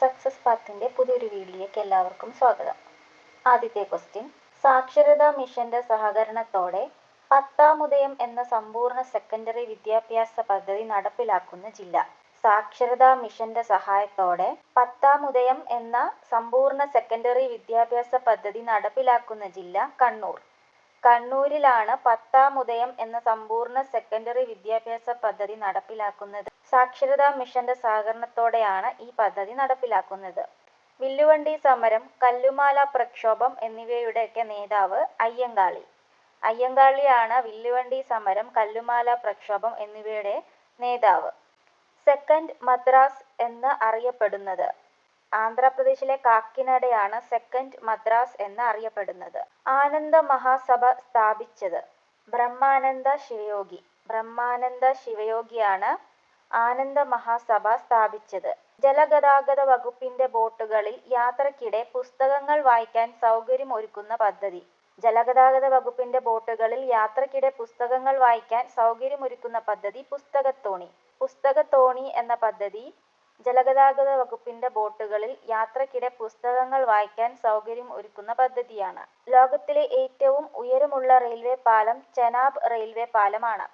Success പാത്തിന്റെ പുതിയൊരു വീഡിയോയിലേക്ക് എല്ലാവർക്കും സ്വാഗതം. ആദ്യത്തെ ക്വസ്റ്റ്യൻ സാക്ഷരതാ മിഷന്റെ സഹകരണത്തോടെ പത്താമുദയം എന്ന സമ്പൂർണ സെക്കൻഡറി വിദ്യാഭ്യാസ പദ്ധതി നടപ്പിലാക്കുന്ന ജില്ല. സാക്ഷരതാ മിഷന്റെ സഹായത്തോടെ പത്താമുദയം എന്ന സമ്പൂർണ സെക്കൻഡറി വിദ്യാഭ്യാസ പദ്ധതി നടപ്പിലാക്കുന്ന ജില്ല കണ്ണൂർ. കണ്ണൂരിലാണ് പത്താമുദയം എന്ന സമ്പൂർണ സെക്കൻഡറി വിദ്യാഭ്യാസ പദ്ധതി നടപ്പിലാക്കുന്നത്. സാക്ഷരതാ മിഷന്റെ സഹകരണത്തോടെയാണ് ഈ പദ്ധതി നടപ്പിലാക്കുന്നത്. വില്ലുവണ്ടി സമരം കല്ലുമാല പ്രക്ഷോഭം എന്നിവയുടെയൊക്കെ നേതാവ് അയ്യങ്കാളി. അയ്യങ്കാളിയാണ് വില്ലുവണ്ടി സമരം കല്ലുമാല പ്രക്ഷോഭം എന്നിവയുടെ നേതാവ്. സെക്കൻഡ് മദ്രാസ് എന്ന് അറിയപ്പെടുന്നത്. ആന്ധ്രാപ്രദേശിലെ കാക്കിനടയാണ് സെക്കൻഡ് മദ്രാസ് എന്ന് അറിയപ്പെടുന്നത്. ആനന്ദ മഹാസഭ സ്ഥാപിച്ചത് ബ്രഹ്മാനന്ദ ശിവയോഗി. ബ്രഹ്മാനന്ദ ശിവയോഗിയാണ് ആനന്ദ മഹാസഭ സ്ഥാപിച്ചത്. ജലഗതാഗത വകുപ്പിന്റെ ബോട്ടുകളിൽ യാത്രക്കിടെ പുസ്തകങ്ങൾ വായിക്കാൻ സൗകര്യം ഒരുക്കുന്ന പദ്ധതി. ജലഗതാഗത വകുപ്പിന്റെ ബോട്ടുകളിൽ യാത്രക്കിടെ പുസ്തകങ്ങൾ വായിക്കാൻ സൗകര്യമൊരുക്കുന്ന പദ്ധതി പുസ്തകത്തോണി. പുസ്തകത്തോണി എന്ന പദ്ധതി ജലഗതാഗത വകുപ്പിന്റെ ബോട്ടുകളിൽ യാത്രക്കിടെ പുസ്തകങ്ങൾ വായിക്കാൻ സൗകര്യം ഒരുക്കുന്ന പദ്ധതിയാണ്. ലോകത്തിലെ ഏറ്റവും ഉയരമുള്ള റെയിൽവേ പാലം ചെനാബ് റെയിൽവേ പാലമാണ്.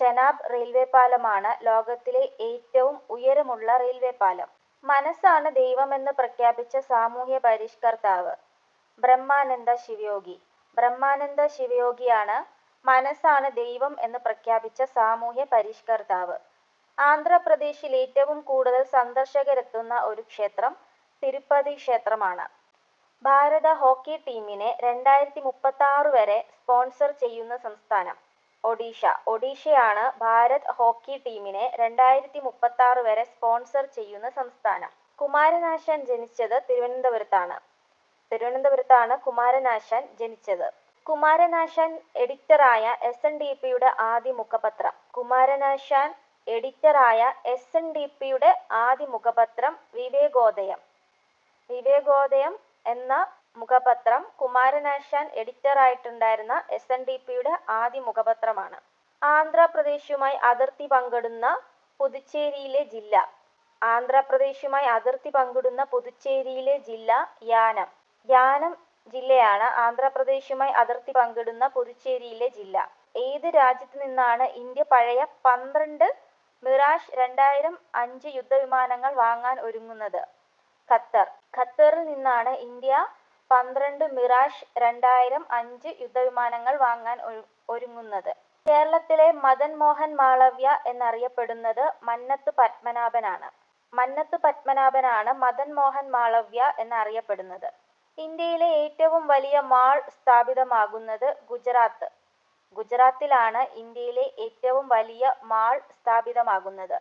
ചെനാബ് റെയിൽവേ പാലമാണ് ലോകത്തിലെ ഏറ്റവും ഉയരമുള്ള റെയിൽവേ പാലം. മനസ്സാണ് ദൈവമെന്ന് പ്രഖ്യാപിച്ച സാമൂഹ്യ പരിഷ്കർത്താവ് ബ്രഹ്മാനന്ദ ശിവയോഗി. ബ്രഹ്മാനന്ദ ശിവയോഗിയാണ് മനസ്സാണ് ദൈവം എന്ന് പ്രഖ്യാപിച്ച സാമൂഹ്യ പരിഷ്കർത്താവ്. ആന്ധ്രാപ്രദേശിൽ ഏറ്റവും കൂടുതൽ സന്ദർശകരെത്തുന്ന ഒരു ക്ഷേത്രം തിരുപ്പതി ക്ഷേത്രമാണ്. ഭാരത ഹോക്കി ടീമിനെ രണ്ടായിരത്തി മുപ്പത്തി ആറ് വരെ സ്പോൺസർ ചെയ്യുന്ന സംസ്ഥാനം. ഒഡീഷ. ഒഡീഷയാണ് ഭാരത് ഹോക്കി ടീമിനെ രണ്ടായിരത്തി മുപ്പത്തി ആറ് വരെ സ്പോൺസർ ചെയ്യുന്ന സംസ്ഥാനം. കുമാരനാശാൻ ജനിച്ചത് തിരുവനന്തപുരത്താണ്. തിരുവനന്തപുരത്താണ് കുമാരനാശാൻ ജനിച്ചത്. കുമാരനാശാൻ എഡിറ്ററായ എസ് എൻ ഡി പിയുടെ ആദ്യ മുഖപത്രം. കുമാരനാശാൻ എഡിറ്ററായ എസ് എൻ ഡി പിയുടെ ആദ്യ മുഖപത്രം വിവേകോദയം. വിവേകോദയം എന്ന മുഖപത്രം കുമാരനാശാൻ എഡിറ്ററായിട്ടുണ്ടായിരുന്ന എസ് എൻ ഡി പിയുടെ ആദ്യ മുഖപത്രമാണ്. ആന്ധ്രാപ്രദേശുമായി അതിർത്തി പങ്കിടുന്ന പുതുച്ചേരിയിലെ ജില്ല. ആന്ധ്രാപ്രദേശുമായി അതിർത്തി പങ്കിടുന്ന പുതുച്ചേരിയിലെ ജില്ല യാനം. യാനം ജില്ലയാണ് ആന്ധ്രാപ്രദേശുമായി അതിർത്തി പങ്കിടുന്ന പുതുച്ചേരിയിലെ ജില്ല. ഏത് രാജ്യത്ത് നിന്നാണ് ഇന്ത്യ പഴയ പന്ത്രണ്ട് മിറാഷ് രണ്ടായിരം അഞ്ച് യുദ്ധവിമാനങ്ങൾ വാങ്ങാൻ ഒരുങ്ങുന്നത്? ഖത്തർ. ഖത്തറിൽ നിന്നാണ് ഇന്ത്യ പന്ത്രണ്ട് മിറാഷ് രണ്ടായിരം അഞ്ച് യുദ്ധവിമാനങ്ങൾ വാങ്ങാൻ ഒരുങ്ങുന്നത്. കേരളത്തിലെ മദൻ മോഹൻ മാളവ്യ എന്നറിയപ്പെടുന്നത് മന്നത്ത് പത്മനാഭനാണ്. മന്നത്ത് പത്മനാഭനാണ് മദൻ മോഹൻ മാളവ്യ എന്നറിയപ്പെടുന്നത്. ഇന്ത്യയിലെ ഏറ്റവും വലിയ മാൾ സ്ഥാപിതമാകുന്നത് ഗുജറാത്ത്. ഗുജറാത്തിലാണ് ഇന്ത്യയിലെ ഏറ്റവും വലിയ മാൾ സ്ഥാപിതമാകുന്നത്.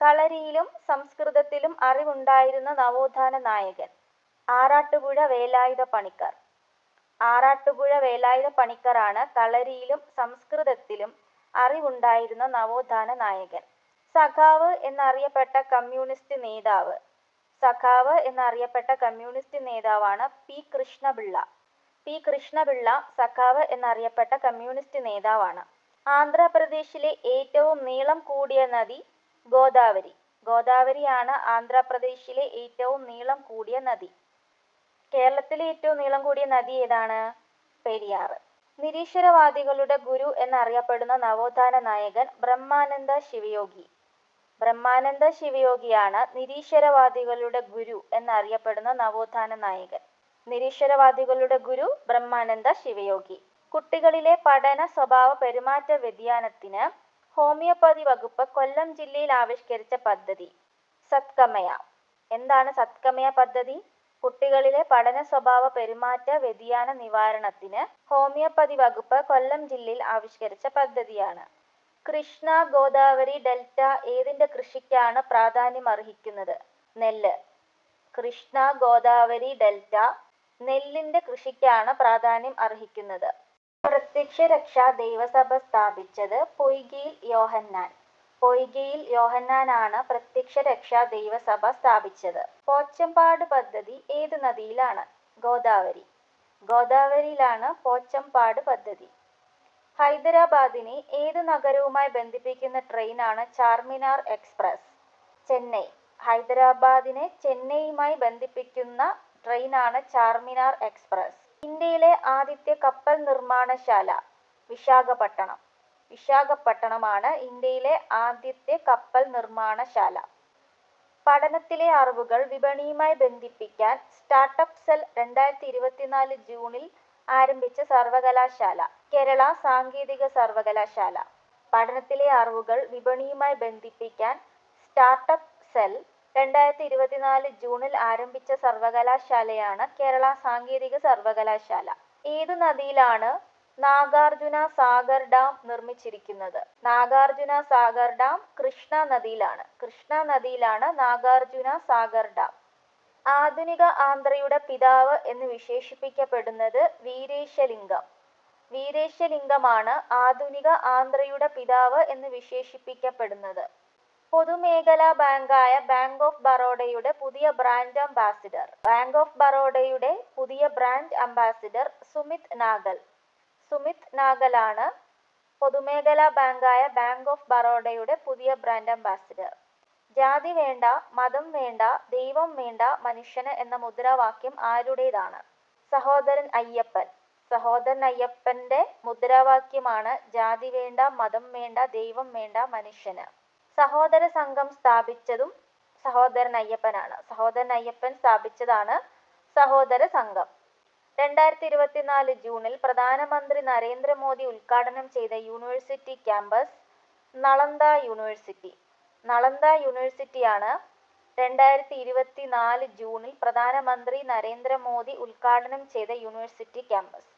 കളരിയിലും സംസ്കൃതത്തിലും അറിവുണ്ടായിരുന്ന നവോത്ഥാന നായകൻ. ആറാട്ടുപുഴ വേലായുധ പണിക്കർ. ആറാട്ടുപുഴ വേലായുധ പണിക്കറാണ് കളരിയിലും സംസ്കൃതത്തിലും അറിവുണ്ടായിരുന്ന നവോത്ഥാന നായകൻ. സഖാവ് എന്നറിയപ്പെട്ട കമ്മ്യൂണിസ്റ്റ് നേതാവ്. സഖാവ് എന്നറിയപ്പെട്ട കമ്മ്യൂണിസ്റ്റ് നേതാവാണ് പി കൃഷ്ണപിള്ള. പി കൃഷ്ണപിള്ള സഖാവ് എന്നറിയപ്പെട്ട കമ്മ്യൂണിസ്റ്റ് നേതാവാണ്. ആന്ധ്രാപ്രദേശിലെ ഏറ്റവും നീളം കൂടിയ നദി ഗോദാവരി. ഗോദാവരിയാണ് ആന്ധ്രാപ്രദേശിലെ ഏറ്റവും നീളം കൂടിയ നദി. കേരളത്തിലെ ഏറ്റവും നീളം കൂടിയ നദി ഏതാണ്? പെരിയാർ. നിരീശ്വരവാദികളുടെ ഗുരു എന്നറിയപ്പെടുന്ന നവോത്ഥാന നായകൻ ബ്രഹ്മാനന്ദ ശിവയോഗി. ബ്രഹ്മാനന്ദ ശിവയോഗിയാണ് നിരീശ്വരവാദികളുടെ ഗുരു എന്നറിയപ്പെടുന്ന നവോത്ഥാന നായകൻ. നിരീശ്വരവാദികളുടെ ഗുരു ബ്രഹ്മാനന്ദ ശിവയോഗി. കുട്ടികളിലെ പഠന സ്വഭാവ പെരുമാറ്റ വ്യതിയാനത്തിന് ഹോമിയോപ്പതി വകുപ്പ് കൊല്ലം ജില്ലയിൽ ആവിഷ്കരിച്ച പദ്ധതി. സത്കമയ. എന്താണ് സത്കമയ പദ്ധതി? കുട്ടികളിലെ പഠന സ്വഭാവ പെരുമാറ്റ വ്യതിയാന നിവാരണത്തിന് ഹോമിയോപ്പതി വകുപ്പ് കൊല്ലം ജില്ലയിൽ ആവിഷ്കരിച്ച പദ്ധതിയാണ്. കൃഷ്ണ ഗോദാവരി ഡെൽറ്റ ഏതിന്റെ കൃഷിക്കാണ് പ്രാധാന്യം അർഹിക്കുന്നത് നെല്ല്. കൃഷ്ണ ഗോദാവരി ഡെൽറ്റ നെല്ലിന്റെ കൃഷിക്കാണ് പ്രാധാന്യം അർഹിക്കുന്നത്. പ്രത്യക്ഷ രക്ഷാ ദൈവസഭ സ്ഥാപിച്ചത് പൊയ്കിൽ യോഹന്നാൻ. പൊയ്കയിൽ യോഹന്നാനാണ് പ്രത്യക്ഷ രക്ഷാ ദൈവസഭ സ്ഥാപിച്ചത്. പോച്ചമ്പാട് പദ്ധതി ഏത് നദിയിലാണ്? ഗോദാവരി. ഗോദാവരിയിലാണ് പോച്ചമ്പാട് പദ്ധതി. ഹൈദരാബാദിനെ ഏത് നഗരവുമായി ബന്ധിപ്പിക്കുന്ന ട്രെയിനാണ് ചാർമിനാർ എക്സ്പ്രസ്? ചെന്നൈ. ഹൈദരാബാദിനെ ചെന്നൈയുമായി ബന്ധിപ്പിക്കുന്ന ട്രെയിനാണ് ചാർമിനാർ എക്സ്പ്രസ്. ഇന്ത്യയിലെ ആദ്യത്തെ കപ്പൽ നിർമ്മാണശാല വിശാഖപട്ടണം. വിശാഖപട്ടണമാണ് ഇന്ത്യയിലെ ആദ്യത്തെ കപ്പൽ നിർമ്മാണശാല. പഠനത്തിലെ അറിവുകൾ വിപണിയുമായി ബന്ധിപ്പിക്കാൻ സ്റ്റാർട്ടപ്പ് സെൽ രണ്ടായിരത്തി ഇരുപത്തിനാല് ജൂണിൽ ആരംഭിച്ച സർവകലാശാല കേരള സാങ്കേതിക സർവകലാശാല. പഠനത്തിലെ അറിവുകൾ വിപണിയുമായി ബന്ധിപ്പിക്കാൻ സ്റ്റാർട്ടപ്പ് സെൽ രണ്ടായിരത്തി ഇരുപത്തിനാല് ജൂണിൽ ആരംഭിച്ച സർവകലാശാലയാണ് കേരള സാങ്കേതിക സർവകലാശാല. ഏതു നദിയിലാണ് നാഗാർജുന സാഗർ ഡാം നിർമ്മിച്ചിരിക്കുന്നത്. നാഗാർജുന സാഗർ ഡാം കൃഷ്ണ നദിയിലാണ്. കൃഷ്ണ നദിയിലാണ് നാഗാർജുന സാഗർ ഡാം. ആധുനിക ആന്ധ്രയുടെ പിതാവ് എന്ന് വിശേഷിപ്പിക്കപ്പെടുന്നത് വീരേശലിംഗം. വീരേശലിംഗമാണ് ആധുനിക ആന്ധ്രയുടെ പിതാവ് എന്ന് വിശേഷിപ്പിക്കപ്പെടുന്നത്. പൊതുമേഖലാ ബാങ്കായ ബാങ്ക് ഓഫ് ബറോഡയുടെ പുതിയ ബ്രാൻഡ് അംബാസിഡർ. ബാങ്ക് ഓഫ് ബറോഡയുടെ പുതിയ ബ്രാൻഡ് അംബാസിഡർ സുമിത് നാഗൽ. സുമിത് നാഗലാണ് പൊതുമേഖലാ ബാങ്കായ ബാങ്ക് ഓഫ് ബറോഡയുടെ പുതിയ ബ്രാൻഡ് അംബാസിഡർ. ജാതി വേണ്ട മതം വേണ്ട ദൈവം വേണ്ട മനുഷ്യന് എന്ന മുദ്രാവാക്യം ആരുടേതാണ്? സഹോദരൻ അയ്യപ്പൻ. സഹോദരൻ അയ്യപ്പന്റെ മുദ്രാവാക്യമാണ് ജാതി വേണ്ട മതം വേണ്ട ദൈവം വേണ്ട മനുഷ്യന്. സഹോദര സംഘം സ്ഥാപിച്ചതും സഹോദരൻ അയ്യപ്പനാണ്. സഹോദരൻ അയ്യപ്പൻ സ്ഥാപിച്ചതാണ് സഹോദര സംഘം. രണ്ടായിരത്തി ഇരുപത്തിനാല് ജൂണിൽ പ്രധാനമന്ത്രി നരേന്ദ്രമോദി ഉദ്ഘാടനം ചെയ്ത university campus Nalanda university. Nalanda യൂണിവേഴ്സിറ്റിയാണ് രണ്ടായിരത്തി ഇരുപത്തിനാല് ജൂണിൽ പ്രധാനമന്ത്രി നരേന്ദ്രമോദി ഉദ്ഘാടനം ചെയ്ത യൂണിവേഴ്സിറ്റി ക്യാമ്പസ്.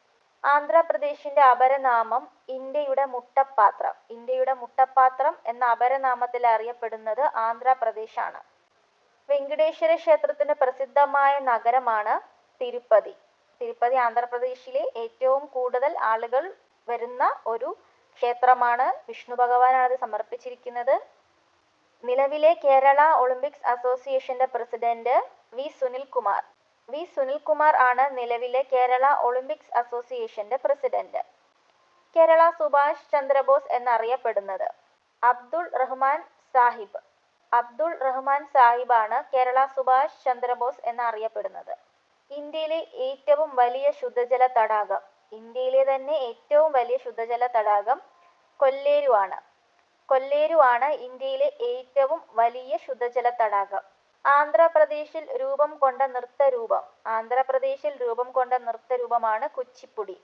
ആന്ധ്രാപ്രദേശിന്റെ അപരനാമം ഇന്ത്യയുടെ മുട്ടപ്പാത്രം. ഇന്ത്യയുടെ മുട്ടപ്പാത്രം എന്ന അപരനാമത്തിൽ അറിയപ്പെടുന്നത് ആന്ധ്രാപ്രദേശാണ്. വെങ്കടേശ്വര ക്ഷേത്രത്തിന് പ്രസിദ്ധമായ നഗരമാണ് തിരുപ്പതി. തിരുപ്പതി ആന്ധ്രാപ്രദേശിലെ ഏറ്റവും കൂടുതൽ ആളുകൾ വരുന്ന ഒരു ക്ഷേത്രമാണ് വിഷ്ണു ഭഗവാനാണ് അത് സമർപ്പിച്ചിരിക്കുന്നത്. നിലവിലെ കേരള ഒളിമ്പിക്സ് അസോസിയേഷന്റെ president V Sunil Kumar V Sunil Kumar ആണ് നിലവിലെ കേരള ഒളിമ്പിക്സ് അസോസിയേഷന്റെ പ്രസിഡന്റ്. കേരള സുഭാഷ് ചന്ദ്രബോസ് എന്നറിയപ്പെടുന്നത് അബ്ദുൾ റഹ്മാൻ സാഹിബ്. അബ്ദുൾ റഹ്മാൻ സാഹിബാണ് കേരള സുഭാഷ് ചന്ദ്രബോസ് എന്നറിയപ്പെടുന്നത്. ഇന്ത്യയിലെ ഏറ്റവും വലിയ ശുദ്ധജല തടാകം ഇന്ത്യയിലെ തന്നെ ഏറ്റവും വലിയ ശുദ്ധജല തടാകം കൊല്ലേരു ആണ് ആണ് ഇന്ത്യയിലെ ഏറ്റവും വലിയ ശുദ്ധജല തടാകം. ആന്ധ്രാപ്രദേശിൽ രൂപം കൊണ്ട നൃത്തരൂപം ആന്ധ്രാപ്രദേശിൽ രൂപം കൊണ്ട നൃത്തരൂപമാണ് കുച്ചിപ്പുടി.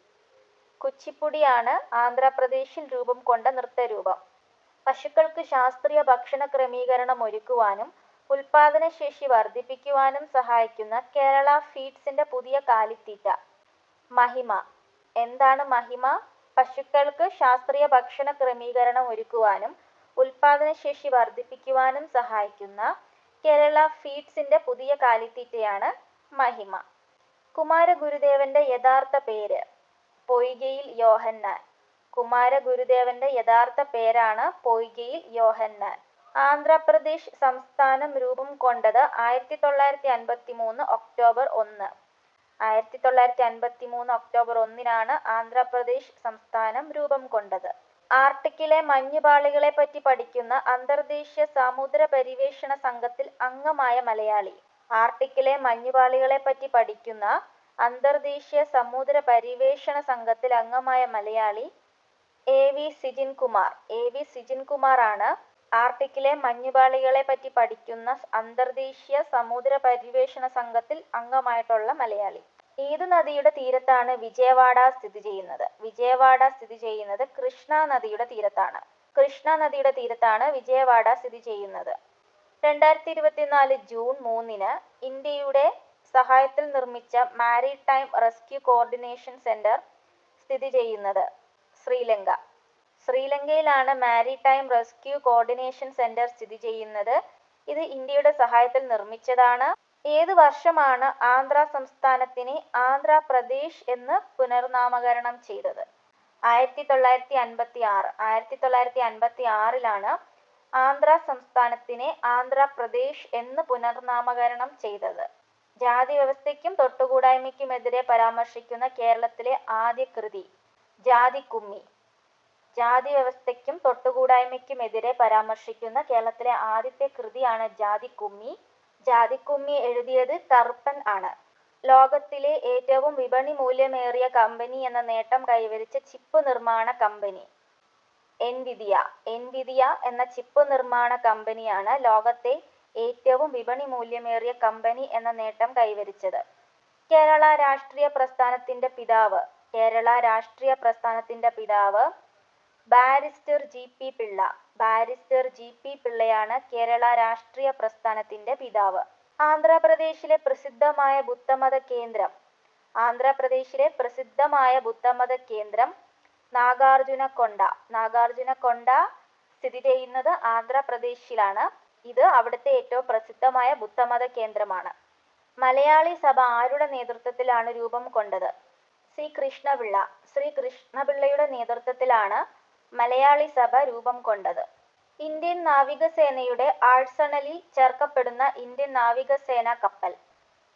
കുച്ചിപ്പുടിയാണ് ആന്ധ്രാപ്രദേശിൽ രൂപം കൊണ്ട നൃത്തരൂപം പശുക്കൾക്ക് ശാസ്ത്രീയ ഭക്ഷണ ക്രമീകരണം ഒരുക്കുവാനും ഉൽപാദനശേഷി വർദ്ധിപ്പിക്കുവാനും സഹായിക്കുന്ന കേരള ഫീഡ്സിന്റെ പുതിയ കാലിത്തീറ്റ. മഹിമ. എന്താണ് മഹിമ? പശുക്കൾക്ക് ശാസ്ത്രീയ ഭക്ഷണ ക്രമീകരണം ഒരുക്കുവാനും ഉൽപാദനശേഷി വർദ്ധിപ്പിക്കുവാനും സഹായിക്കുന്ന കേരള ഫീഡ്സിന്റെ പുതിയ കാലിത്തീറ്റയാണ് മഹിമ. കുമാരഗുരുദേവന്റെ യഥാർത്ഥ പേര് പൊയ്കയിൽ യോഹന്നാൻ. കുമാരഗുരുദേവന്റെ യഥാർത്ഥ പേരാണ് പൊയ്കയിൽ യോഹന്നാൻ. ആന്ധ്രാപ്രദേശ് സംസ്ഥാനം രൂപം കൊണ്ടത് ആയിരത്തി തൊള്ളായിരത്തി അൻപത്തി മൂന്ന് ഒക്ടോബർ ഒന്ന്. ആയിരത്തി തൊള്ളായിരത്തി അൻപത്തി മൂന്ന് ഒക്ടോബർ ഒന്നിനാണ് ആന്ധ്രാപ്രദേശ് സംസ്ഥാനം രൂപം കൊണ്ടത്. ആർട്ടിക്കിലെ മഞ്ഞുപാളികളെ പറ്റി പഠിക്കുന്ന അന്തർദേശീയ സമുദ്ര പരിവേഷണ സംഘത്തിൽ അംഗമായ മലയാളി. ആർട്ടിക്കിലെ മഞ്ഞുപാളികളെ പറ്റി പഠിക്കുന്ന അന്തർദേശീയ സമുദ്ര പരിവേഷണ സംഘത്തിൽ അംഗമായ Malayali A V Sijin Kumar A V Sijin Kumar ആണ് ആർട്ടിക്കിലെ മഞ്ഞുപാളികളെ പറ്റി പഠിക്കുന്ന അന്തർദേശീയ സമുദ്ര പര്യവേഷണ സംഘത്തിൽ അംഗമായിട്ടുള്ള മലയാളി. ഏതു നദിയുടെ തീരത്താണ് വിജയവാഡ സ്ഥിതി ചെയ്യുന്നത്. വിജയവാഡ സ്ഥിതി ചെയ്യുന്നത് കൃഷ്ണ നദിയുടെ തീരത്താണ്. കൃഷ്ണ നദിയുടെ തീരത്താണ് വിജയവാഡ സ്ഥിതി ചെയ്യുന്നത്. രണ്ടായിരത്തി ഇരുപത്തിനാല് ജൂൺ മൂന്നിന് ഇന്ത്യയുടെ സഹായത്തിൽ നിർമ്മിച്ച മാരിടൈം റെസ്ക്യൂ കോർഡിനേഷൻ സെന്റർ സ്ഥിതി ചെയ്യുന്നത് ശ്രീലങ്ക. ശ്രീലങ്കയിലാണ് മാരിടൈം റെസ്ക്യൂ കോർഡിനേഷൻ സെന്റർ സ്ഥിതി ചെയ്യുന്നത്. ഇത് ഇന്ത്യയുടെ സഹായത്തിൽ നിർമ്മിച്ചതാണ്. ഏത് വർഷമാണ് ആന്ധ്ര സംസ്ഥാനത്തിനെ ആന്ധ്രാപ്രദേശ് എന്ന് പുനർനാമകരണം ചെയ്തത്? ആയിരത്തി തൊള്ളായിരത്തി അൻപത്തി ആറ് ആയിരത്തി തൊള്ളായിരത്തി അൻപത്തി ആറിലാണ് ആന്ധ്ര സംസ്ഥാനത്തിനെ ആന്ധ്രാപ്രദേശ് എന്ന് പുനർനാമകരണം ചെയ്തത്. ജാതി വ്യവസ്ഥയ്ക്കും തൊട്ടുകൂടായ്മയ്ക്കുമെതിരെ പരാമർശിക്കുന്ന കേരളത്തിലെ ആദ്യ കൃതി ജാതിക്കുമ്മി. ജാതിവ്യവസ്ഥയ്ക്കും തൊട്ടുകൂടായ്മയ്ക്കുമെതിരെ പരാമർശിക്കുന്ന കേരളത്തിലെ ആദ്യത്തെ കൃതിയാണ് ജാതിക്കുമ്മി. ജാതിക്കുമ്മി എഴുതിയത് കറുപ്പൻ ആണ്. ലോകത്തിലെ ഏറ്റവും വിപണി മൂല്യമേറിയ കമ്പനി എന്ന നേട്ടം കൈവരിച്ച ചിപ്പ് നിർമ്മാണ കമ്പനി എൻവിദിയ. എൻവിദിയ എന്ന ചിപ്പ് നിർമ്മാണ കമ്പനിയാണ് ലോകത്തെ ഏറ്റവും വിപണി മൂല്യമേറിയ കമ്പനി എന്ന നേട്ടം കൈവരിച്ചത്. കേരള രാഷ്ട്രീയ പ്രസ്ഥാനത്തിന്റെ പിതാവ് കേരള രാഷ്ട്രീയ പ്രസ്ഥാനത്തിന്റെ പിതാവ് barrister G. P. Pillai. Barrister G. P. പിള്ളയാണ് Kerala രാഷ്ട്രീയ പ്രസ്ഥാനത്തിന്റെ പിതാവ്. ആന്ധ്രാപ്രദേശിലെ പ്രസിദ്ധമായ ബുദ്ധമത കേന്ദ്രം ആന്ധ്രാപ്രദേശിലെ പ്രസിദ്ധമായ ബുദ്ധമത കേന്ദ്രം നാഗാർജുന കൊണ്ട നാഗാർജുന കൊണ്ട സ്ഥിതി ചെയ്യുന്നത് ആന്ധ്രാപ്രദേശിലാണ്. ഇത് അവിടുത്തെ ഏറ്റവും പ്രസിദ്ധമായ ബുദ്ധമത കേന്ദ്രമാണ്. മലയാളി സഭ ആരുടെ നേതൃത്വത്തിലാണ് രൂപം കൊണ്ടത്? സി. കൃഷ്ണപിള്ള. ശ്രീ കൃഷ്ണപിള്ളയുടെ നേതൃത്വത്തിലാണ് മലയാളി സഭ രൂപം കൊണ്ടത്. ഇന്ത്യൻ നാവികസേനയുടെ ആഴ്സണലിൽ ചേർക്കപ്പെടുന്ന ഇന്ത്യൻ നാവികസേനാ കപ്പൽ?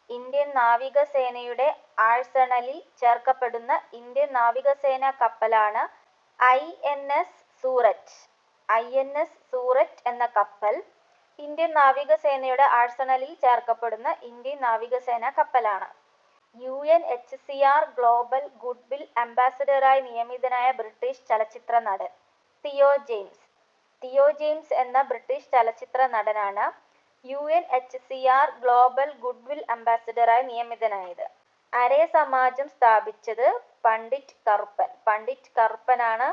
ഇന്ത്യൻ നാവികസേനയുടെ ആഴ്സണലിൽ ചേർക്കപ്പെടുന്ന ഇന്ത്യൻ നാവികസേനാ കപ്പലാണ് I. N. S. Surat. I. N. S. Surat എന്ന കപ്പൽ ഇന്ത്യൻ നാവികസേനയുടെ ആഴ്സണലിൽ ചേർക്കപ്പെടുന്ന ഇന്ത്യൻ നാവികസേനാ കപ്പലാണ്. U. N. H. C. R. Global goodwill അംബാസഡറായി നിയമിതനായ ബ്രിട്ടീഷ് ചലച്ചിത്ര നടൻ? Theo James. തിയോ ജെയിംസ് എന്ന ബ്രിട്ടീഷ് ചലച്ചിത്ര നടനാണ് U. N. H. C. R. Global goodwill അംബാസഡറായി നിയമിതനായത്. അരേ സമാജം സ്ഥാപിച്ചത് പണ്ഡിറ്റ് കറുപ്പൻ. പണ്ഡിറ്റ് കറുപ്പനാണ്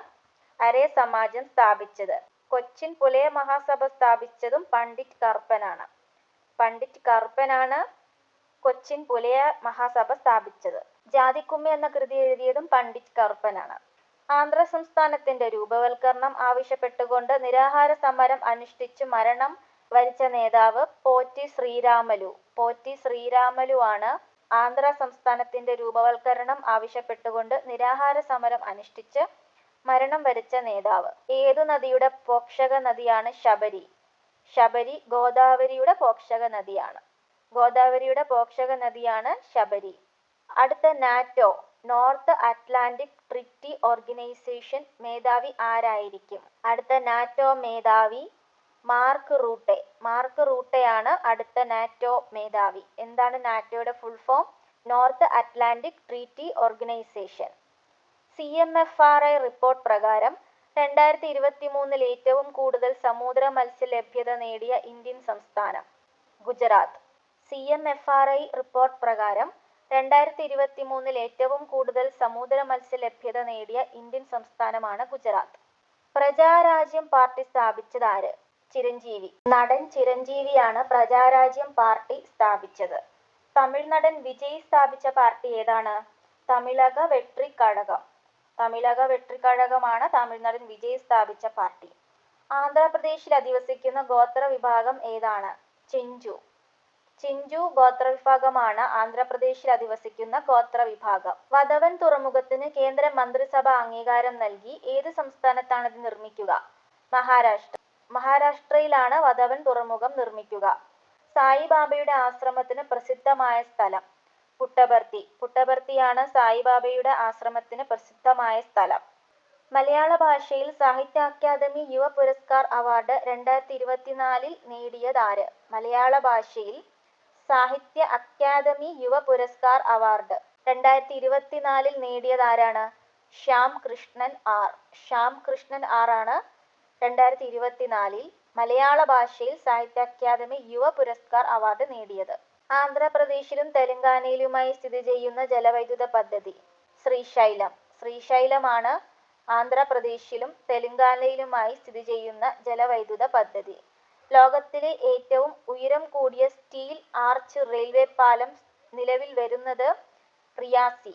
അരേ സമാജം സ്ഥാപിച്ചത്. കൊച്ചിൻ പുലയ മഹാസഭ സ്ഥാപിച്ചതും പണ്ഡിറ്റ് കറുപ്പനാണ്. പണ്ഡിറ്റ് കറുപ്പനാണ് കൊച്ചിൻ പുലയ മഹാസഭ സ്ഥാപിച്ചത്. ജാതിക്കുമ്മി എന്ന കൃതി എഴുതിയതും പണ്ഡിറ്റ് കറുപ്പനാണ്. ആന്ധ്ര സംസ്ഥാനത്തിന്റെ രൂപവത്കരണം ആവശ്യപ്പെട്ടുകൊണ്ട് നിരാഹാരസമരം അനുഷ്ഠിച്ച് മരണം വരിച്ച നേതാവ് പോറ്റി ശ്രീരാമലു. പോറ്റി ശ്രീരാമലു ആണ് ആന്ധ്ര സംസ്ഥാനത്തിന്റെ രൂപവത്കരണം ആവശ്യപ്പെട്ടുകൊണ്ട് നിരാഹാരസമരം അനുഷ്ഠിച്ച് മരണം വരിച്ച നേതാവ്. ഏതു നദിയുടെ പോഷക നദിയാണ് ശബരി? ശബരി ഗോദാവരിയുടെ പോഷക നദിയാണ്. ഗോദാവരിയുടെ പോഷക നദിയാണ് ശബരി. അടുത്ത NATO north Atlantic treaty organisation മേധാവി ആരായിരിക്കും? അടുത്ത നാറ്റോ മേധാവി മാർക്ക് റൂട്ടെ. മാർക്ക് റൂട്ടെയാണ് അടുത്ത നാറ്റോ മേധാവി. എന്താണ് നാറ്റോയുടെ full form? North Atlantic treaty organisation. C. M. F. R. I report പ്രകാരം രണ്ടായിരത്തി ഇരുപത്തി മൂന്നിൽ ഏറ്റവും കൂടുതൽ സമുദ്ര മത്സ്യ ലഭ്യത നേടിയ ഇന്ത്യൻ സംസ്ഥാനം? Gujarat. C. M. F. R. I report പ്രകാരം രണ്ടായിരത്തി ഇരുപത്തി മൂന്നിൽ ഏറ്റവും കൂടുതൽ സമുദ്ര മത്സ്യലഭ്യത നേടിയ ഇന്ത്യൻ സംസ്ഥാനമാണ് ഗുജറാത്ത്. പ്രജാരാജ്യം പാർട്ടി സ്ഥാപിച്ചത് ആര് ചിരഞ്ജീവി. നടൻ ചിരഞ്ജീവിയാണ് പ്രജാരാജ്യം പാർട്ടി സ്ഥാപിച്ചത്. തമിഴ് നടൻ വിജയ് സ്ഥാപിച്ച പാർട്ടി ഏതാണ്? തമിഴക വെട്രി കഴകം. തമിഴക വെട്രി കഴകമാണ് തമിഴ് നടൻ വിജയ് സ്ഥാപിച്ച പാർട്ടി. ആന്ധ്രാപ്രദേശിൽ അധിവസിക്കുന്ന ഗോത്ര വിഭാഗം ഏതാണ്? ചിഞ്ചു. ചിഞ്ചു ഗോത്രവിഭാഗമാണ് ആന്ധ്രാപ്രദേശിൽ അധിവസിക്കുന്ന ഗോത്രവിഭാഗം. വധവൻ തുറമുഖത്തിന് കേന്ദ്ര മന്ത്രിസഭ അംഗീകാരം നൽകി. ഏത് ഇത് നിർമ്മിക്കുക? മഹാരാഷ്ട്ര. മഹാരാഷ്ട്രയിലാണ് വധവൻ തുറമുഖം നിർമ്മിക്കുക. സായിബാബയുടെ ആശ്രമത്തിന് പ്രസിദ്ധമായ സ്ഥലം? പുട്ടപർത്തി. പുട്ടപർത്തിയാണ് സായിബാബയുടെ ആശ്രമത്തിന് പ്രസിദ്ധമായ സ്ഥലം. മലയാള ഭാഷയിൽ സാഹിത്യ അക്കാദമി യുവ പുരസ്കാർ അവാർഡ് രണ്ടായിരത്തി ഇരുപത്തിനാലിൽ നേടിയതാര്? മലയാള ഭാഷയിൽ സാഹിത്യ അക്കാദമി യുവ പുരസ്കാർ അവാർഡ് രണ്ടായിരത്തി ഇരുപത്തിനാലിൽ നേടിയതാരാണ്? ശ്യാം കൃഷ്ണൻ ആർ. ശ്യാം കൃഷ്ണൻ ആർ ആണ് രണ്ടായിരത്തി ഇരുപത്തിനാലിൽ മലയാള ഭാഷയിൽ സാഹിത്യ അക്കാദമി യുവ പുരസ്കാർ അവാർഡ് നേടിയത്. ആന്ധ്രാപ്രദേശിലും തെലങ്കാനയിലുമായി സ്ഥിതി ചെയ്യുന്ന ജലവൈദ്യുത പദ്ധതി? ശ്രീശൈലം. ശ്രീശൈലമാണ് ആന്ധ്രാപ്രദേശിലും തെലങ്കാനയിലുമായി സ്ഥിതി ചെയ്യുന്ന ജലവൈദ്യുത പദ്ധതി. ലോകത്തിലെ ഏറ്റവും ഉയരം കൂടിയ സ്റ്റീൽ ആർച്ച് റെയിൽവേ പാലം നിലവിൽ വരുന്നത് റിയാസി.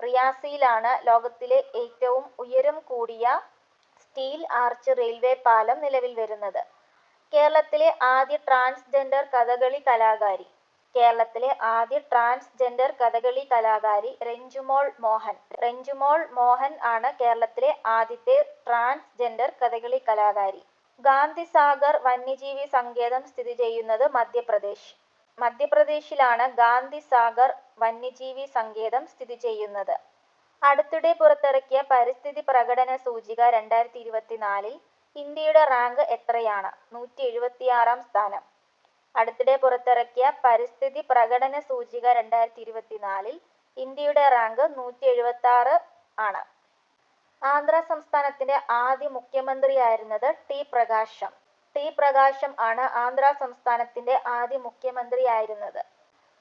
റിയാസിയിലാണ് ലോകത്തിലെ ഏറ്റവും ഉയരം കൂടിയ സ്റ്റീൽ ആർച്ച് റെയിൽവേ പാലം നിലവിൽ വരുന്നത്. കേരളത്തിലെ ആദ്യ ട്രാൻസ്ജെൻഡർ കഥകളി കലാകാരി? കേരളത്തിലെ ആദ്യ ട്രാൻസ്ജെൻഡർ കഥകളി കലാകാരി രഞ്ജുമോൾ മോഹൻ. രഞ്ജുമോൾ മോഹൻ ആണ് കേരളത്തിലെ ആദ്യത്തെ ട്രാൻസ്ജെൻഡർ കഥകളി കലാകാരി. ഗാന്ധിസാഗർ വന്യജീവി സങ്കേതം സ്ഥിതി ചെയ്യുന്നത് മധ്യപ്രദേശ്. മധ്യപ്രദേശിലാണ് ഗാന്ധിസാഗർ വന്യജീവി സങ്കേതം സ്ഥിതി ചെയ്യുന്നത്. അടുത്തിടെ പുറത്തിറക്കിയ പരിസ്ഥിതി പ്രകടന സൂചിക രണ്ടായിരത്തി ഇരുപത്തിനാലിൽ ഇന്ത്യയുടെ റാങ്ക് എത്രയാണ് നൂറ്റി എഴുപത്തിയാറാം സ്ഥാനം അടുത്തിടെ പുറത്തിറക്കിയ പരിസ്ഥിതി പ്രകടന സൂചിക രണ്ടായിരത്തി ഇരുപത്തിനാലിൽ ഇന്ത്യയുടെ റാങ്ക് നൂറ്റി എഴുപത്തി ആറ് ആണ് ആന്ധ്ര സംസ്ഥാനത്തിന്റെ ആദ്യ മുഖ്യമന്ത്രിയായിരുന്നത് ടി പ്രകാശം. ടി പ്രകാശം ആണ് ആന്ധ്ര സംസ്ഥാനത്തിന്റെ ആദ്യ മുഖ്യമന്ത്രിയായിരുന്നത്.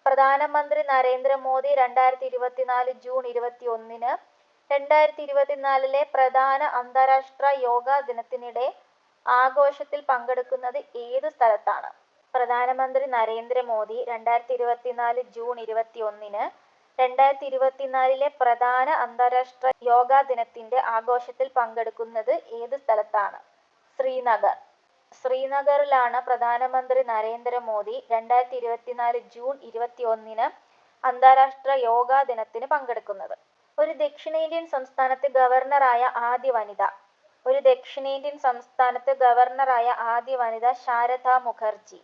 പ്രധാനമന്ത്രി നരേന്ദ്രമോദി രണ്ടായിരത്തി ഇരുപത്തിനാല് ജൂൺ ഇരുപത്തി ഒന്നിന് രണ്ടായിരത്തി ഇരുപത്തിനാലിലെ പ്രധാന അന്താരാഷ്ട്ര യോഗ ദിനത്തിനിടെ ആഘോഷത്തിൽ പങ്കെടുക്കുന്നത് ഏത് സ്ഥലത്താണ്? പ്രധാനമന്ത്രി നരേന്ദ്രമോദി രണ്ടായിരത്തി ഇരുപത്തിനാല് ജൂൺ ഇരുപത്തിയൊന്നിന് രണ്ടായിരത്തി ഇരുപത്തിനാലിലെ പ്രധാന അന്താരാഷ്ട്ര യോഗ ദിനത്തിന്റെ ആഘോഷത്തിൽ പങ്കെടുക്കുന്നത് ഏത് സ്ഥലത്താണ്? ശ്രീനഗർ. ശ്രീനഗറിലാണ് പ്രധാനമന്ത്രി നരേന്ദ്രമോദി രണ്ടായിരത്തി ഇരുപത്തിനാല് ജൂൺ ഇരുപത്തി ഒന്നിന് അന്താരാഷ്ട്ര യോഗ ദിനത്തിന് പങ്കെടുക്കുന്നത്. ഒരു ദക്ഷിണേന്ത്യൻ സംസ്ഥാനത്തെ ഗവർണറായ ആദ്യ വനിത. ഒരു ദക്ഷിണേന്ത്യൻ സംസ്ഥാനത്തെ ഗവർണറായ ആദ്യ വനിത ശാരദ മുഖർജി.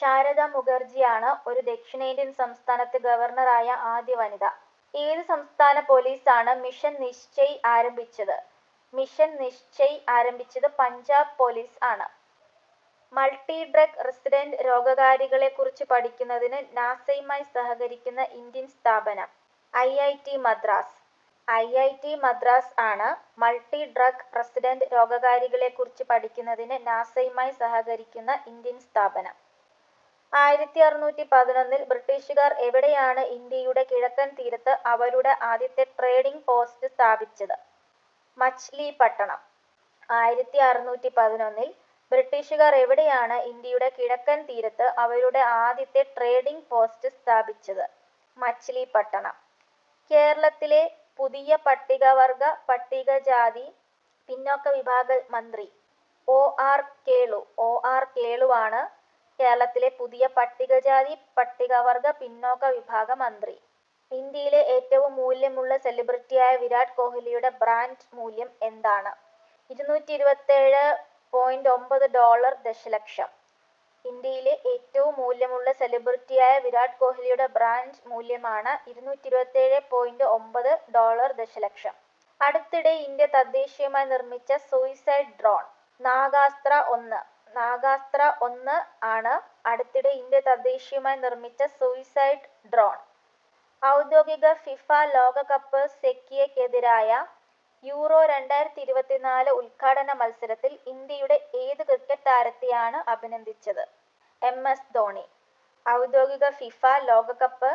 ശാരദ മുഖർജിയാണ് ഒരു ദക്ഷിണേന്ത്യൻ സംസ്ഥാനത്ത് ഗവർണറായ ആദ്യ വനിത. ഏത് സംസ്ഥാന പോലീസാണ് മിഷൻ നിശ്ചയ് ആരംഭിച്ചത്? മിഷൻ നിശ്ചയ് ആരംഭിച്ചത് പഞ്ചാബ് പോലീസ് ആണ്. മൾട്ടി ഡ്രഗ് റെസിഡന്റ് രോഗകാരികളെക്കുറിച്ച് പഠിക്കുന്നതിന് നാസയുമായി സഹകരിക്കുന്ന ഇന്ത്യൻ സ്ഥാപനം I I T Madras. I I T Madras ആണ് മൾട്ടി ഡ്രഗ് റെസിഡന്റ് രോഗകാരികളെക്കുറിച്ച് പഠിക്കുന്നതിന് നാസയുമായി സഹകരിക്കുന്ന ഇന്ത്യൻ സ്ഥാപനം. ആയിരത്തി അറുന്നൂറ്റി പതിനൊന്നിൽ ബ്രിട്ടീഷുകാർ എവിടെയാണ് ഇന്ത്യയുടെ കിഴക്കൻ തീരത്ത് അവരുടെ ആദ്യത്തെ ട്രേഡിംഗ് പോസ്റ്റ് സ്ഥാപിച്ചത്? മച്ച്ലിപട്ടണം ആയിരത്തി അറുന്നൂറ്റി പതിനൊന്നിൽ ബ്രിട്ടീഷുകാർ എവിടെയാണ് ഇന്ത്യയുടെ കിഴക്കൻ തീരത്ത് അവരുടെ ആദ്യത്തെ ട്രേഡിംഗ് പോസ്റ്റ് സ്ഥാപിച്ചത്? മച്ച്ലിപട്ടണം കേരളത്തിലെ പുതിയ പട്ടികവർഗ പട്ടികജാതി പിന്നോക്ക വിഭാഗ മന്ത്രി O R Kelu O R കേളുവാണ് കേരളത്തിലെ പുതിയ പട്ടികജാതി പട്ടികവർഗ പിന്നോക്ക വിഭാഗ മന്ത്രി. ഇന്ത്യയിലെ ഏറ്റവും മൂല്യമുള്ള സെലിബ്രിറ്റിയായ വിരാട് കോഹ്ലിയുടെ ബ്രാൻഡ് മൂല്യം എന്താണ്? ഇരുന്നൂറ്റി ഇരുപത്തേഴ് പോയിന്റ് ഒമ്പത് ഡോളർ ദശലക്ഷം. ഇന്ത്യയിലെ ഏറ്റവും മൂല്യമുള്ള സെലിബ്രിറ്റിയായ വിരാട് കോഹ്ലിയുടെ ബ്രാൻഡ് മൂല്യമാണ് ഇരുന്നൂറ്റി ഇരുപത്തേഴ് പോയിന്റ് ഒമ്പത് ഡോളർ ദശലക്ഷം. അടുത്തിടെ ഇന്ത്യ തദ്ദേശീയമായി നിർമ്മിച്ച സൂയിസൈഡ് ഡ്രോൺ നാഗാസ്ത്ര ഒന്ന്. നാഗാസ്ത്ര ഒന്ന് ആണ് അടുത്തിടെ ഇന്ത്യ തദ്ദേശീയമായി നിർമ്മിച്ച സൂയിസൈഡ് ഡ്രോൺ ഔദ്യോഗിക ഫിഫ ലോകകപ്പ് സെക്കിയക്കെതിരായ യൂറോ രണ്ടായിരത്തി ഇരുപത്തിനാല് ഉദ്ഘാടന മത്സരത്തിൽ ഇന്ത്യയുടെ ഏത് ക്രിക്കറ്റ് താരത്തെയാണ് അഭിനന്ദിച്ചത്? M S Dhoni. ഔദ്യോഗിക ഫിഫ ലോകകപ്പ്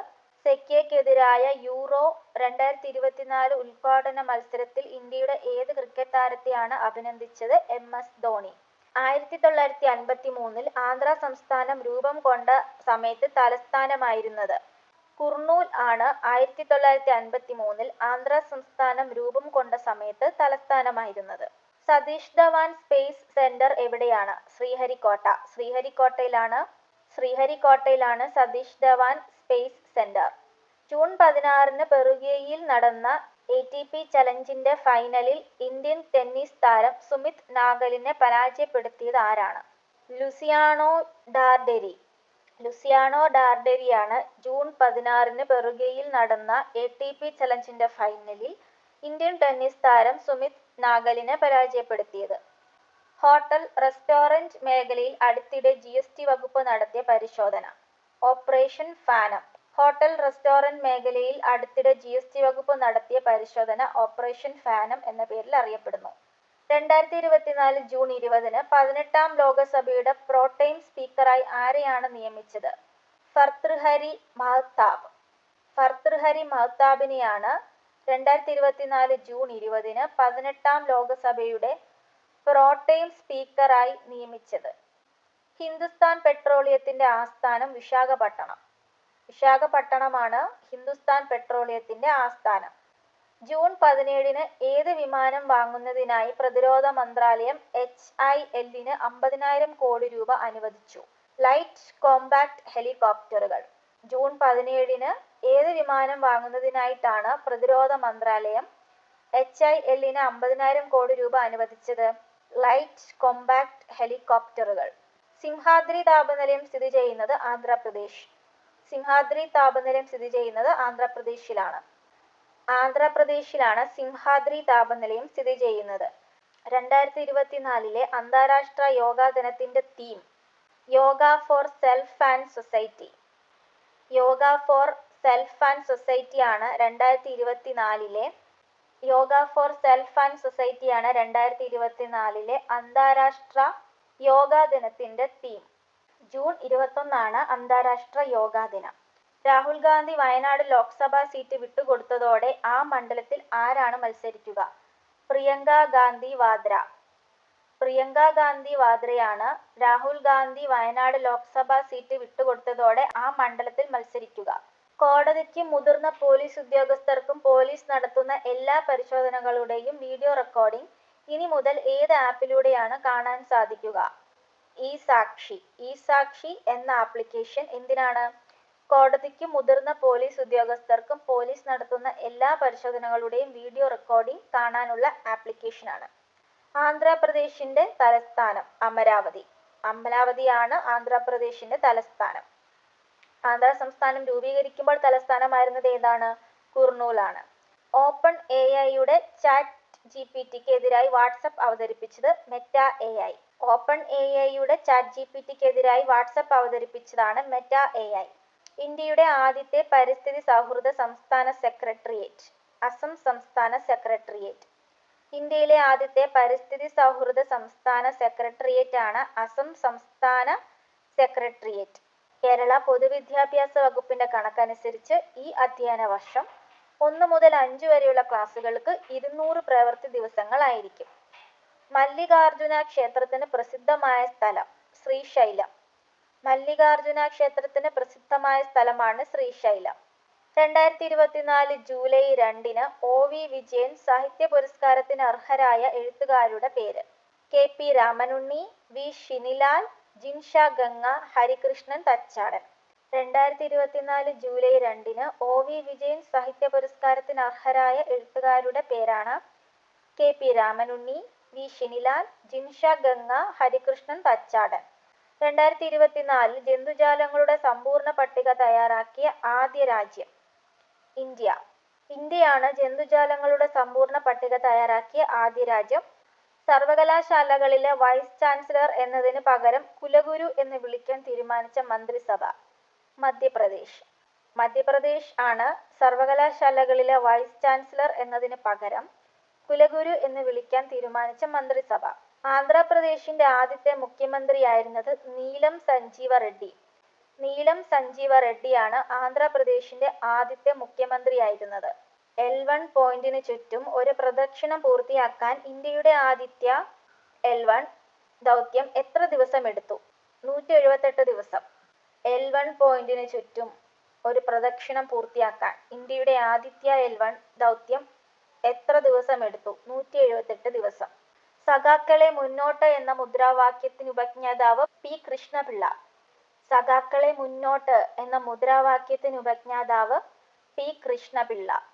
സെക്കിയക്കെതിരായ യൂറോ രണ്ടായിരത്തി ഇരുപത്തിനാല് ഉദ്ഘാടന മത്സരത്തിൽ ഇന്ത്യയുടെ ഏത് ക്രിക്കറ്റ് താരത്തെയാണ് അഭിനന്ദിച്ചത്? M S Dhoni. ആയിരത്തി തൊള്ളായിരത്തി അൻപത്തി മൂന്നിൽ ആന്ധ്ര സംസ്ഥാനം രൂപം കൊണ്ട സമയത്ത് തലസ്ഥാനമായിരുന്നത്. കുർണൂൽ ആണ് ആയിരത്തി തൊള്ളായിരത്തി അൻപത്തി മൂന്നിൽ ആന്ധ്ര സംസ്ഥാനം രൂപം കൊണ്ട സമയത്ത് തലസ്ഥാനമായിരുന്നത്. സതീഷ് ധവാൻ സ്പേസ് സെന്റർ എവിടെയാണ്? ശ്രീഹരിക്കോട്ട. ശ്രീഹരിക്കോട്ടയിലാണ്. ശ്രീഹരിക്കോട്ടയിലാണ് Satish Dhawan space centre. June പതിനാറിന് പെറുഗ്വേയിൽ നടന്ന എ ടി പി ചലഞ്ചിന്റെ ഫൈനലിൽ ഇന്ത്യൻ ടെന്നീസ് താരം സുമിത് നാഗലിനെ പരാജയപ്പെടുത്തിയത് ആരാണ്? ലുസിയാനോ ഡാർഡെരി. ലുസിയാനോ ഡാർഡെരിയാണ് ജൂൺ പതിനാറിന് പെറുഗ്വേയിൽ നടന്ന എ ടി പി ചലഞ്ചിന്റെ ഫൈനലിൽ ഇന്ത്യൻ ടെന്നീസ് താരം സുമിത് നാഗലിനെ പരാജയപ്പെടുത്തിയത്. ഹോട്ടൽ റെസ്റ്റോറന്റ് മേഖലയിൽ അടുത്തിടെ ജി എസ് ടി വകുപ്പ് നടത്തിയ പരിശോധന. ഓപ്പറേഷൻ ഫാനം. ഹോട്ടൽ റെസ്റ്റോറന്റ് മേഖലയിൽ അടുത്തിടെ ജി എസ് ടി വകുപ്പ് നടത്തിയ പരിശോധന ഓപ്പറേഷൻ ഫാനം എന്ന പേരിൽ അറിയപ്പെടുന്നു. രണ്ടായിരത്തി ഇരുപത്തിനാല് ജൂൺ ഇരുപതിന് പതിനെട്ടാം ലോകസഭയുടെ പ്രോട്ടൈം സ്പീക്കറായി ആരെയാണ് നിയമിച്ചത്? ഫർത്തൃഹരി മഹ്താബ്. ഫർത്തൃഹരി മഹ്താബിനെയാണ് രണ്ടായിരത്തി ഇരുപത്തിനാല് ജൂൺ ഇരുപതിന് പതിനെട്ടാം ലോകസഭയുടെ പ്രോട്ടൈം സ്പീക്കറായി നിയമിച്ചത്. ഹിന്ദുസ്ഥാൻ പെട്രോളിയത്തിന്റെ ആസ്ഥാനം വിശാഖപട്ടണം. വിശാഖപട്ടണമാണ് ഹിന്ദുസ്ഥാൻ പെട്രോളിയത്തിന്റെ ആസ്ഥാനം. ജൂൺ പതിനേഴിന് ഏത് വിമാനം വാങ്ങുന്നതിനായി പ്രതിരോധ മന്ത്രാലയം എച്ച് ഐ എല്ലിന് അമ്പതിനായിരം കോടി രൂപ അനുവദിച്ചു. ലൈറ്റ് കോമ്പാക്ട് ഹെലികോപ്റ്ററുകൾ. ജൂൺ പതിനേഴിന് ഏത് വിമാനം വാങ്ങുന്നതിനായിട്ടാണ് പ്രതിരോധ മന്ത്രാലയം എച്ച് ഐ എല്ലിന് അമ്പതിനായിരം കോടി രൂപ അനുവദിച്ചത്? ലൈറ്റ് കോമ്പാക്ട് ഹെലികോപ്റ്ററുകൾ. സിംഹാദ്രി താപനിലയം സ്ഥിതി ചെയ്യുന്നത് ആന്ധ്രാപ്രദേശ്. സിംഹാദ്രി താപനിലയം സ്ഥിതി ചെയ്യുന്നത് ആന്ധ്രാപ്രദേശിലാണ്. ആന്ധ്രാപ്രദേശിലാണ് സിംഹാദ്രി താപനിലയം സ്ഥിതി ചെയ്യുന്നത്. രണ്ടായിരത്തി ഇരുപത്തിനാലിലെ അന്താരാഷ്ട്ര യോഗ ദിനത്തിന്റെ theme yoga for self and society. Yoga for self and society ആണ് രണ്ടായിരത്തി ഇരുപത്തിനാലിലെ yoga for self and society ആണ് രണ്ടായിരത്തി ഇരുപത്തിനാലിലെ അന്താരാഷ്ട്ര യോഗ ദിനത്തിന്റെ തീം ജൂൺ ഇരുപത്തൊന്നാണ് അന്താരാഷ്ട്ര യോഗാ ദിനം. രാഹുൽ ഗാന്ധി വയനാട് ലോക്സഭാ സീറ്റ് വിട്ടുകൊടുത്തതോടെ ആ മണ്ഡലത്തിൽ ആരാണ് മത്സരിക്കുക? പ്രിയങ്ക ഗാന്ധി വാദ്ര. പ്രിയങ്ക ഗാന്ധി വാദ്രയാണ് രാഹുൽ ഗാന്ധി വയനാട് ലോക്സഭാ സീറ്റ് വിട്ടുകൊടുത്തതോടെ ആ മണ്ഡലത്തിൽ മത്സരിക്കുക. കോടതിക്കും മുതിർന്ന പോലീസ് ഉദ്യോഗസ്ഥർക്കും പോലീസ് നടത്തുന്ന എല്ലാ പരിശോധനകളുടെയും വീഡിയോ റെക്കോർഡിംഗ് ഇനി മുതൽ ഏത് ആപ്പിലൂടെയാണ് കാണാൻ സാധിക്കുക? ഇ സാക്ഷി ഇ സാക്ഷി എന്ന ആപ്ലിക്കേഷൻ എന്തിനാണ്? കോടതിക്കും മുതിർന്ന പോലീസ് ഉദ്യോഗസ്ഥർക്കും പോലീസ് നടത്തുന്ന എല്ലാ പരിശോധനകളുടെയും വീഡിയോ റെക്കോർഡിംഗ് കാണാനുള്ള ആപ്ലിക്കേഷനാണ് ആന്ധ്രാപ്രദേശിന്റെ തലസ്ഥാനം അമരാവതി. അമരാവതിയാണ് ആന്ധ്രാപ്രദേശിന്റെ തലസ്ഥാനം. ആന്ധ്ര സംസ്ഥാനം രൂപീകരിക്കുമ്പോൾ തലസ്ഥാനമായിരുന്നത് ഏതാണ്? കുർണൂലാണ്. ഓപ്പൺ എ ഐയുടെ ചാറ്റ് ജി പി ടിക്ക് എതിരായി വാട്സപ്പ് അവതരിപ്പിച്ചത് Meta A I. Open A ഐയുടെ ചാറ്റ് ജി പി ടിക്ക് എതിരായി വാട്സപ്പ് അവതരിപ്പിച്ചതാണ് മെറ്റ എ ഐ. ഇന്ത്യയുടെ ആദ്യത്തെ പരിസ്ഥിതി സൗഹൃദ സംസ്ഥാന സെക്രട്ടേറിയറ്റ് അസം സംസ്ഥാന സെക്രട്ടേറിയറ്റ്. ഇന്ത്യയിലെ ആദ്യത്തെ പരിസ്ഥിതി സൗഹൃദ സംസ്ഥാന സെക്രട്ടേറിയറ്റ് ആണ് അസം സംസ്ഥാന സെക്രട്ടേറിയറ്റ്. കേരള പൊതുവിദ്യാഭ്യാസ വകുപ്പിന്റെ കണക്കനുസരിച്ച് ഈ അധ്യയന വർഷം ഒന്ന് മുതൽ അഞ്ച് വരെയുള്ള ക്ലാസ്സുകൾക്ക് ഇരുന്നൂറ് പ്രവൃത്തി ദിവസങ്ങളായിരിക്കും. മല്ലികാർജുന ക്ഷേത്രത്തിന് പ്രസിദ്ധമായ സ്ഥലം ശ്രീശൈലം. മല്ലികാർജുന ക്ഷേത്രത്തിന് പ്രസിദ്ധമായ സ്ഥലമാണ് ശ്രീശൈലം. രണ്ടായിരത്തി ഇരുപത്തിനാല് ജൂലൈ രണ്ടിന് ഒ വി വിജയൻ സാഹിത്യ പുരസ്കാരത്തിന് അർഹരായ എഴുത്തുകാരുടെ പേര്. K P Ramanunni V Shinilal Jinsha Ganga Harikrishnan Thachadan. രണ്ടായിരത്തി ഇരുപത്തിനാല് ജൂലൈ രണ്ടിന് ഒ വി വിജയൻ സാഹിത്യ പുരസ്കാരത്തിന് അർഹരായ എഴുത്തുകാരുടെ പേരാണ് K P Ramanunni V Shinilal Jinsha Ganga Harikrishnan Thachadan. രണ്ടായിരത്തി ഇരുപത്തിനാലിൽ ജന്തുജാലങ്ങളുടെ സമ്പൂർണ പട്ടിക തയ്യാറാക്കിയ ആദ്യ രാജ്യം ഇന്ത്യ. ഇന്ത്യയാണ് ജന്തുജാലങ്ങളുടെ സമ്പൂർണ പട്ടിക തയ്യാറാക്കിയ ആദ്യ രാജ്യം. സർവകലാശാലകളിലെ വൈസ് ചാൻസലർ എന്നതിന് പകരം കുലഗുരു എന്ന് വിളിക്കാൻ തീരുമാനിച്ച മന്ത്രിസഭ. മധ്യപ്രദേശ്. മധ്യപ്രദേശ് ആണ് സർവകലാശാലകളിലെ വൈസ് ചാൻസലർ എന്നതിന് പകരം കുലഗുരു എന്ന് വിളിക്കാൻ തീരുമാനിച്ച മന്ത്രിസഭ. ആന്ധ്രാപ്രദേശിന്റെ ആദ്യത്തെ മുഖ്യമന്ത്രിയായിരുന്നത് നീലം സഞ്ജീവ റെഡ്ഡി. നീലം സഞ്ജീവ റെഡ്ഡിയാണ് ആന്ധ്രാപ്രദേശിന്റെ ആദ്യത്തെ മുഖ്യമന്ത്രിയായിരുന്നത്. എൽ വൺ പോയിന്റിന് ചുറ്റും ഒരു പ്രദക്ഷിണം പൂർത്തിയാക്കാൻ ഇന്ത്യയുടെ ആദിത്യ എൽ വൺ ദൗത്യം എത്ര ദിവസമെടുത്തു? നൂറ്റി എഴുപത്തെട്ട് ദിവസം. എൽ വൺ പോയിന്റിന് ചുറ്റും ഒരു പ്രദക്ഷിണം പൂർത്തിയാക്കാൻ ഇന്ത്യയുടെ ആദിത്യ എൽ വൺ ദൗത്യം എത്ര ദിവസമെടുത്തു? നൂറ്റി എഴുപത്തെട്ട് ദിവസം. സഖാക്കളെ മുന്നോട്ട് എന്ന മുദ്രാവാക്യത്തിന് ഉപജ്ഞാതാവ് പി കൃഷ്ണപിള്ള. സഖാക്കളെ മുന്നോട്ട് എന്ന മുദ്രാവാക്യത്തിന് ഉപജ്ഞാതാവ് പി കൃഷ്ണപിള്ള.